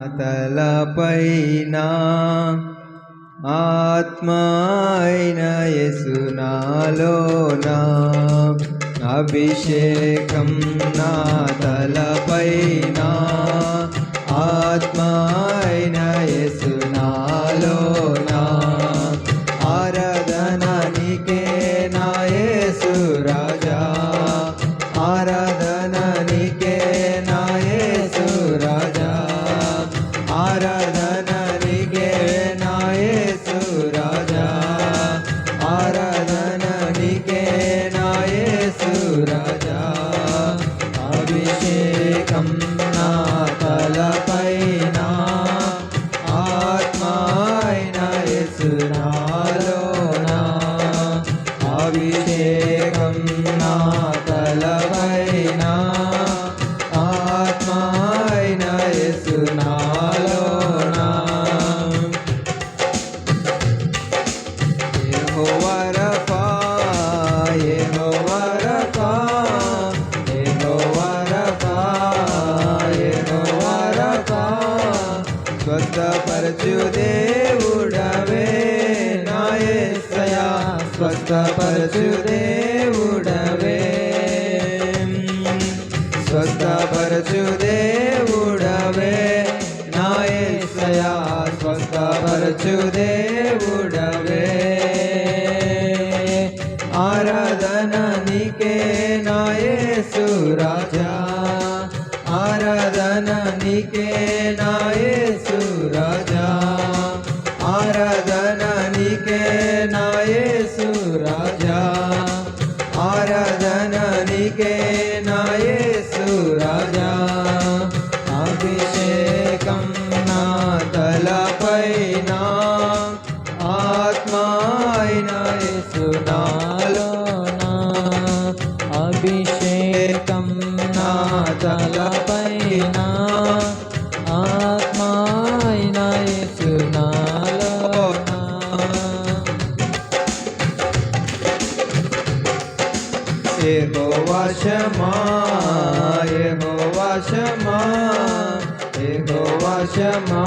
తలపైన ఆత్మైన యసునాలోన అభిషేకం నా నా తలపైన ఆత్మాయన యేసు నాలోన. యెహోవా రఫా యెహోవా రఫా యెహోవా రఫా యెహోవా స్వస్థపరచు స్వస్థపరచు దేవుడవే స్వస్థపరచు దేవుడవే నాయసయా స్వస్థపరచు దేవుడవే ఆరాధన నీకే నా రాజా. ఆరాధన నీకే నా రాజా. ఆరాధన నీకే నా రాజా. ఆరాధన నీకే నా రాజా. అభిషేకం నా తలపైన ఆత్మాయన యేసు అభిషేకం నా తలపైన యెహోవా శమా యెహోవా శమా యెహోవా శమా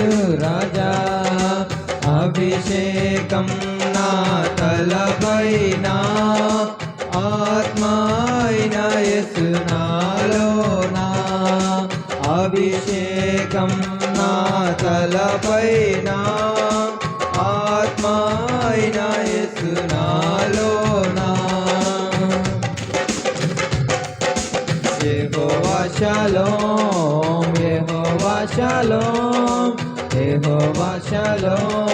యేసు రాజా అభిషేకం నా తలపైన ఆత్మాయన యేసు నాలోనా? అభిషేకం నా తలపైన ఆత్మాయన యేసు నాలోనా? యెహోవా షాలోం యెహోవా షాలోం యెహోవా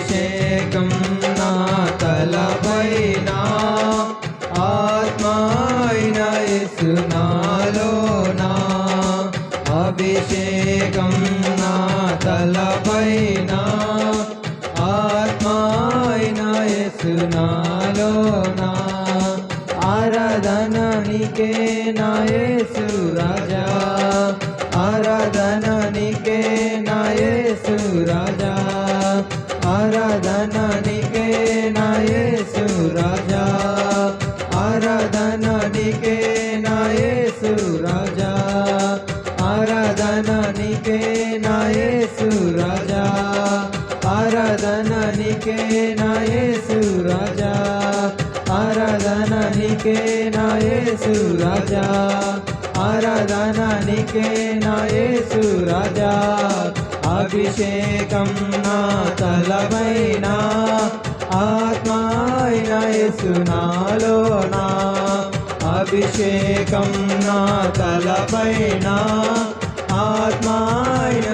అభిషేకం నా తలపైన ఆత్మాయన యేసు అభిషేకం నా తలపైన ఆత్మాయన యేసు ఆరాధన నికే నా యేసు రాజా ఆరాధన నీకే నా రాజా యేసు రాజా ఆరాధన నీకే నా యేసు రాజా ఆరాధన నీకే నా యేసు రాజా ఆరాధన నీకే నా యేసు రాజా అభిషేకం నా తలపైన ఆత్మాయన యేసు నాలోనా అభిషేకం నా తలపైన ఆత్మాయన